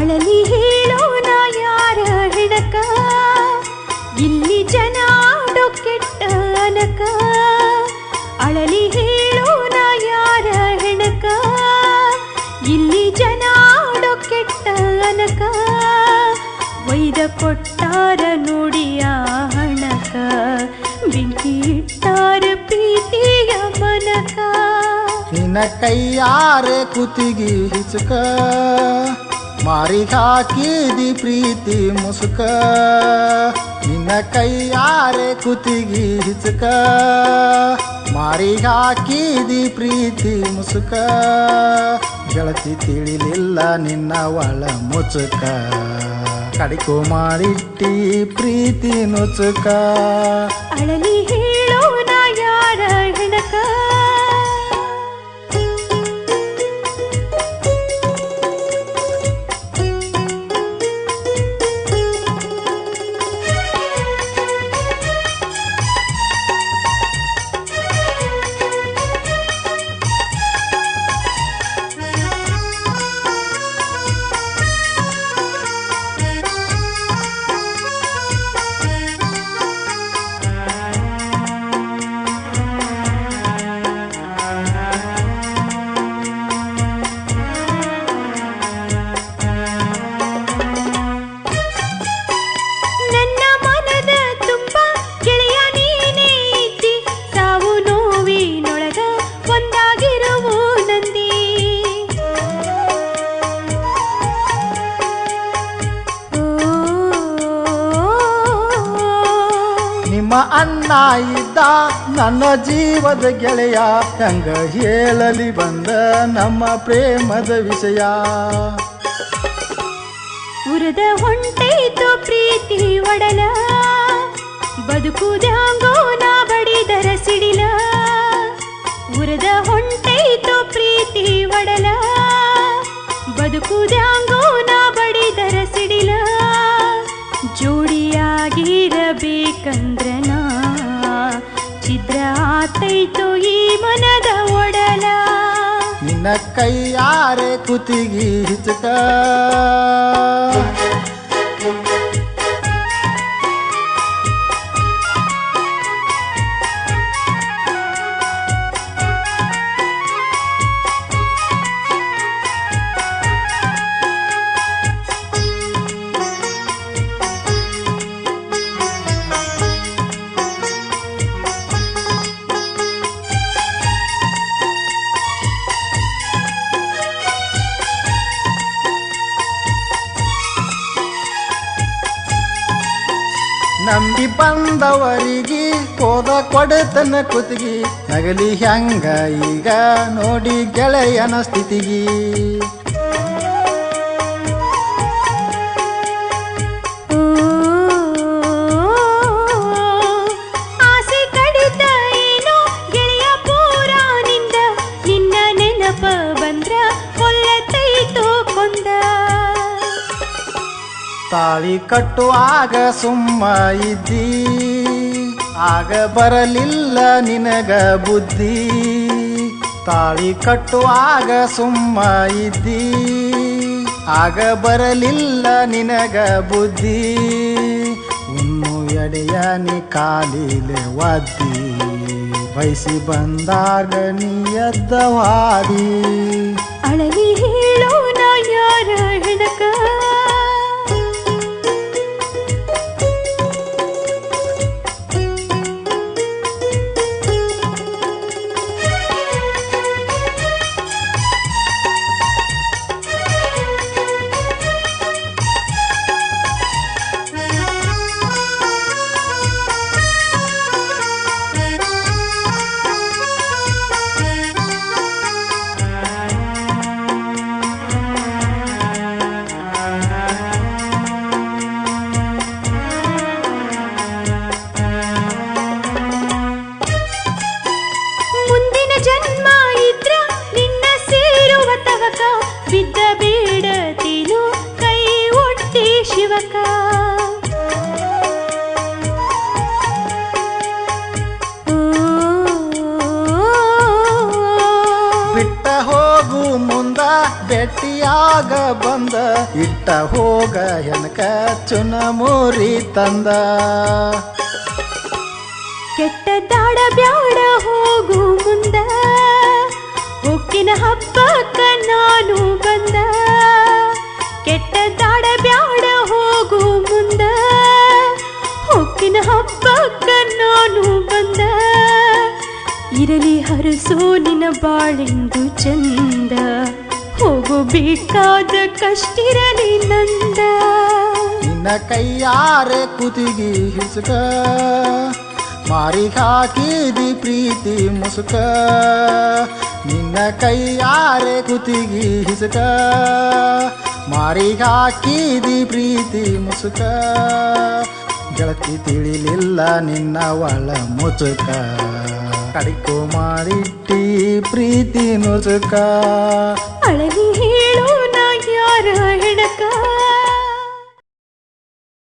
ಅಳಲಿ ಹೇಳೋಣ ಯಾರ ಹೆಣಕ? ಇಲ್ಲಿ ಜನ ಆಡೋ ಕೆಟ್ಟ ಅನಕ. ಅಳಲಿ ಹೇಳೋಣ ಯಾರ ಹೆಣಕ? ಇಲ್ಲಿ ಜನ ಆಡೋ ಕೆಟ್ಟ ಅನಕ. ವೈದ ಕೊಟ್ಟಾರ ನೋಡಿಯ ಹಣಕ. ಬೆಂಕಿ ಇಟ್ಟಾರ ಪ್ರೀತಿಯ ಮನಕ. ನಿನ್ನ ಕೈಯಾರೆ ಕುತ್ತಿಗೆ ಹಿಚಕ ಮಾರಿಗೆ ಹಾಕಿದಿ ಪ್ರೀತಿ ಮುಸುಕ. ನಿನ್ನ ಕೈಯಾರೆ ಕುತಿಗಿ ಹಿಚಕ. ಮಾರಿಗೆ ಹಾಕಿದಿ ಪ್ರೀತಿ ಮುಸುಕ. ಗೆಳತಿ ತಿಳಿಲಿಲ್ಲ ನಿನ್ನ ಒಳ ಮುಚುಕ. ಕಡಿಕು ಮಾಡಿಟ್ಟಿ ಪ್ರೀತಿ ನುಚುಕ. ಅಳಲಿ ಹೇಳೋಣ ಯಾರ ಹೆಣಕ? ಅಣ್ಣ ಇದ್ದ ನನ್ನ ಜೀವದ ಗೆಳೆಯ, ಹೆಂಗ ಹೇಳಲಿ ಬಂದ ನಮ್ಮ ಪ್ರೇಮದ ವಿಷಯ. ಉರದ ಹೊಂಟೈತು ಪ್ರೀತಿ ಒಡಲ ಬದುಕುದ್ಯಾಂಗೋ ನಾ ಬಡಿದರ ಸಿಡಿಲ. ಉರದ ಹೊಂಟೈತು ಪ್ರೀತಿ ಒಡಲ ಬದುಕುದ್ಯಾಂಗೋ ನಿನ್ನ ಕೈಯಾರೆ ಕುತ್ತಿಗೆ ಹಿಚಕ ನಂಬಿ ಬಂದವರಿಗೆ ಹೋದ ಕೊಡತನ ಕುತ್ತಿಗೆ ನಗಲಿ ಹೆಂಗ ಈಗ ನೋಡಿ ಗೆಳೆಯನ ಸ್ಥಿತಿಗೆ. ತಾಳಿ ಕಟ್ಟುವಾಗ ಸುಮ್ಮ ಇದ್ದೀ. ಆಗ ಬರಲಿಲ್ಲ ನಿನಗ ಬುದ್ಧಿ. ತಾಳಿ ಕಟ್ಟುವಾಗ ಸುಮ್ಮ ಇದ್ದೀ. ಆಗ ಬರಲಿಲ್ಲ ನಿನಗ ಬುದ್ಧಿ. ಇನ್ನು ಎಡೆಯ ನೀ ಕಾಲಿಲೆ ಒದ್ದಿ. ಬಯಸಿ ಬಂದಾಗ ನೀ ಎದ್ದವಾದಿ ಅಳಲಿ ಗಟ್ಟಿಯಾಗ ಬಂದ, ಇಟ್ಟ ಹೋಗ ಹೆನಕ ಚುನ ಮುರಿ ತಂದ. ಕೆಟ್ಟ ದಾಡ ಬ್ಯಾಡ ಹೋಗು ಮುಂದ, ಉಕ್ಕಿನ ಹಬ್ಬಕ್ಕ ನಾನು ಬಂದ. ಕೆಟ್ಟ ದಾಡ ಬ್ಯಾಡ ಹೋಗು ಮುಂದ ಹೊಕ್ಕಿನ ಹಬ್ಬಕ್ಕ ನಾನು ಬಂದ. ಇರಲಿ ಹರಸೋ ನಿನ ಬಾಳೆಂದು ಚಂದ. ಹೋಗಬೇಕಾದ ಕಷ್ಟಿರಲಿ ನಂದ. ನಿನ್ನ ಕೈಯಾರೆ ಕುದಿಗಿ ಹಿಸುಕ ಮಾರಿ ಹಾಕಿದಿ ಪ್ರೀತಿ ಮುಸುಕ. ನಿನ್ನ ಕೈಯಾರೆ ಕುತಿಗೆ ಹಿಸುಕ ಮಾರಿ ಹಾಕಿದಿ ಪ್ರೀತಿ ಮುಸುಕ. ಗೆಳತಿ ತಿಳಿಲಿಲ್ಲ ನಿನ್ನ ಒಳ ಮುಸುಕ. ಕಡಿಕೋ ಮಾಡಿಟ್ಟಿ ಪ್ರೀತಿ ನುಸುಕ ಅಳಲಿ யாரோ எனக்கா